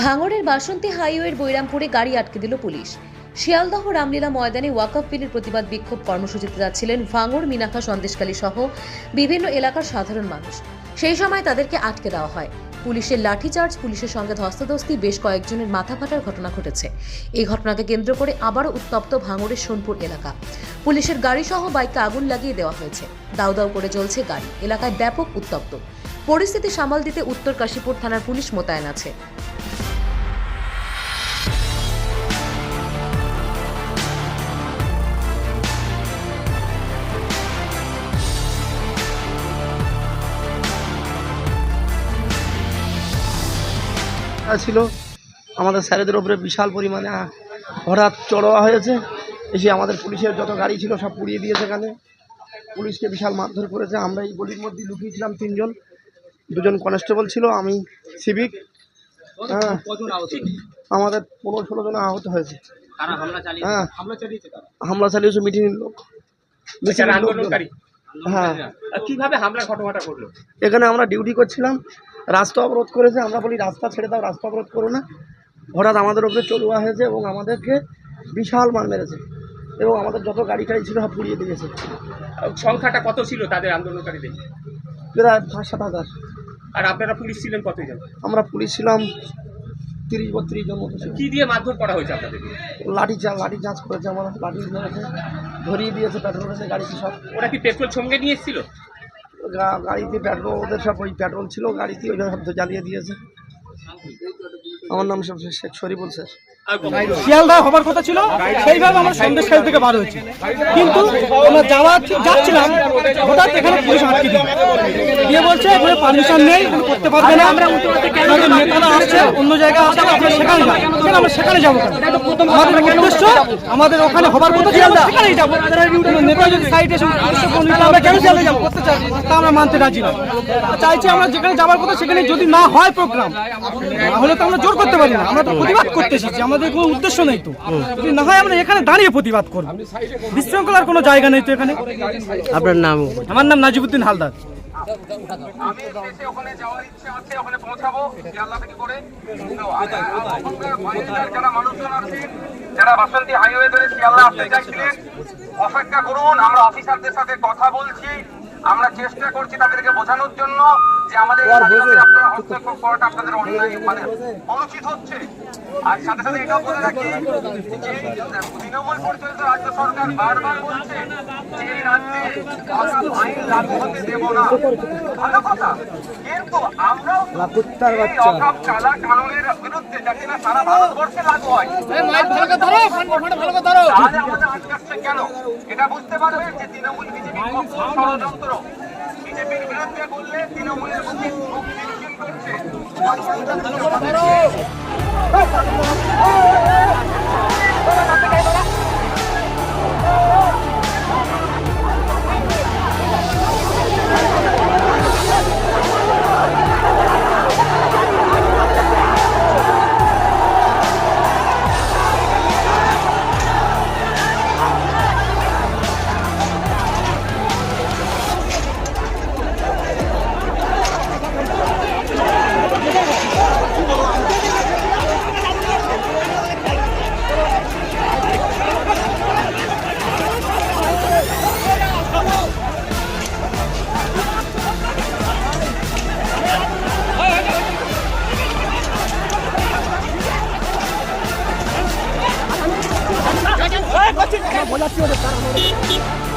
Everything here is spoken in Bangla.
ভাঙড়ের বাসন্তী হাইওয়ের বৈরামপুরে গাড়ি আটকে দিল পুলিশ। শিয়ালদহ রামলীলা ময়দানে ওয়াকফ বিলের প্রতিবাদ বিক্ষোভ কর্মসূচিতে যাচ্ছিলেন ভাঙড় মিনাখা সন্দেশকালী সহ বিভিন্ন এলাকার সাধারণ মানুষ। সেই সময় তাদেরকে আটকে দেওয়া হয়। পুলিশের লাঠিচার্জ, পুলিশের সঙ্গে ধস্তাধস্তি, বেশ কয়েকজনের মাথা ফাটার ঘটনা ঘটেছে। এই ঘটনাকে কেন্দ্র করে আবারও উত্তপ্ত ভাঙড়ের সোনপুর এলাকা। পুলিশের গাড়ি সহ বাইকে আগুন লাগিয়ে দেওয়া হয়েছে। দাউ দাউ করে জ্বলছে গাড়ি। এলাকায় ব্যাপক উত্তপ্ত। পরিস্থিতি সামাল দিতে উত্তর কাশীপুর থানার পুলিশ মোতায়েন আছে। ছিল। আমাদের স্যারেদের ওপরে বিশাল পরিমাণে হঠাৎ চড়োয়া হয়েছে। এসে আমাদের পুলিশের যত গাড়ি ছিল সব পুড়িয়ে দিয়েছে এখানে পুলিশকে বিশাল মারধর করেছে। আমরা এই গলির মধ্যে লুকিয়েছিলাম তিনজন। দুজন কনস্টেবল ছিল আমি সিভিক। হ্যাঁ আমাদের পনেরো ষোলো জন আহত হয়েছে। হ্যাঁ হামলা চালিয়েছে মিটিংয়ের লোক। হ্যাঁ। কীভাবে হামলার ঘটনাটা ঘটলো? এখানে আমরা ডিউটি করছিলাম। রাস্তা অবরোধ করেছে আমরা বলি রাস্তা ছেড়ে দাও রাস্তা অবরোধ করো না। হঠাৎ আমাদের ওপরে চলুয়া হয়েছে এবং আমাদেরকে বিশাল মার মেরেছে এবং আমাদের যত গাড়ি টাড়ি ছিল সব পুড়িয়ে দিয়েছে। সংখ্যাটা কত ছিল তাদের আন্দোলনকারীদের? প্রায় পাঁচ সাত হাজার। আর আপনারা পুলিশ ছিলেন কতজন? আমরা পুলিশ ছিলাম তিরিশ বত্রিশ জন মতো কি দিয়ে মারধর করা হয়েছে আপনাদের? লাঠি চা লাঠি চার্জ করেছে আমার লাঠি মেরেছে ধরিয়ে দিয়েছে পেট্রোল গাড়িতে সব। ওরা কি পেট্রোল সঙ্গে নিয়ে এসেছিল? গাড়িতে পেট্রোল ওদের সব ওই পেট্রোল ছিল, গাড়িতে ওইভাবে জ্বালিয়ে দিয়েছে। আমার নাম সব শেখ শরীফুল স্যার। শিয়ালদা হবার কথা ছিল সেইভাবে আমরা সন্দেশখাল থেকে বার হয়েছি। কিন্তু আমরা যাওয়া যাচ্ছিলাম হঠাৎ এখানে পুলিশ আটকে দিল। দিয়ে বলছে এখানে পারমিশন নেই করতে পারবে না। আপনাদের নেতারা আসছে অন্য জায়গায় আসছে আপনারা সেখানে কেন আমরা সেখানে যাব আমাদের উদ্দেশ্য আমাদের ওখানে হবার কথা ছিল আমরা সেখানেই যাব। নেতা যদি সাইডে আমরা কেন শিয়ালদা যাব? করতে চাই? তা আমরা মানতে রাজি না। চাইছি আমরা যেখানে যাওয়ার কথা সেখানে যদি না হয় প্রোগ্রাম তাহলে তো আমরা জোর করতে পারি না। আমরা তো প্রতিবাদ করতে এসেছি। আমাদের কোনো উদ্দেশ্য নেই তো। যদি না হয় আমরা এখানে দাঁড়িয়ে প্রতিবাদ করব। বিশৃঙ্খলার কোনো জায়গা নেই তো এখানে। আপনার নাম? আমার নাম নাজিবুদ্দিন হালদার। আমি এসে ওখানে যাওয়ার ইচ্ছে আছে ওখানে পৌঁছাবো আল্লাহ থেকে করে যারা মানুষজন আছেন যারা বাসন্তী হাইওয়ে ধরে আসতে চাইছিলেন অপেক্ষা করুন আমরা অফিসারদের সাথে কথা বলছি আমরা চেষ্টা করছি তাদেরকে বোঝানোর জন্য। যে আমাদের আপনারা হস্তক্ষেপ করাটা আপনাদের অন্যায় মানে অনুচিত হচ্ছে। আর সাথে সাথে এটাও বলে রাখি যে তৃণমূল পরিচালিত রাজ্য সরকার বারবার বলছে যে এই রাজ্যে আইন লাগু হতে দেব না। ভালো কথা। কিন্তু আমরাও এই অসৎ কালা কানুনের বিরুদ্ধে যাতে না সারা ভারতবর্ষে লাগু হয়। তাহলে আমাদের আটকাচ্ছে কেন? এটা বুঝতে পারবে যে তৃণমূল বিজেপি ষড়যন্ত্র। বিজেপির বিরুদ্ধে বললে তৃণমূলের 必要ですから。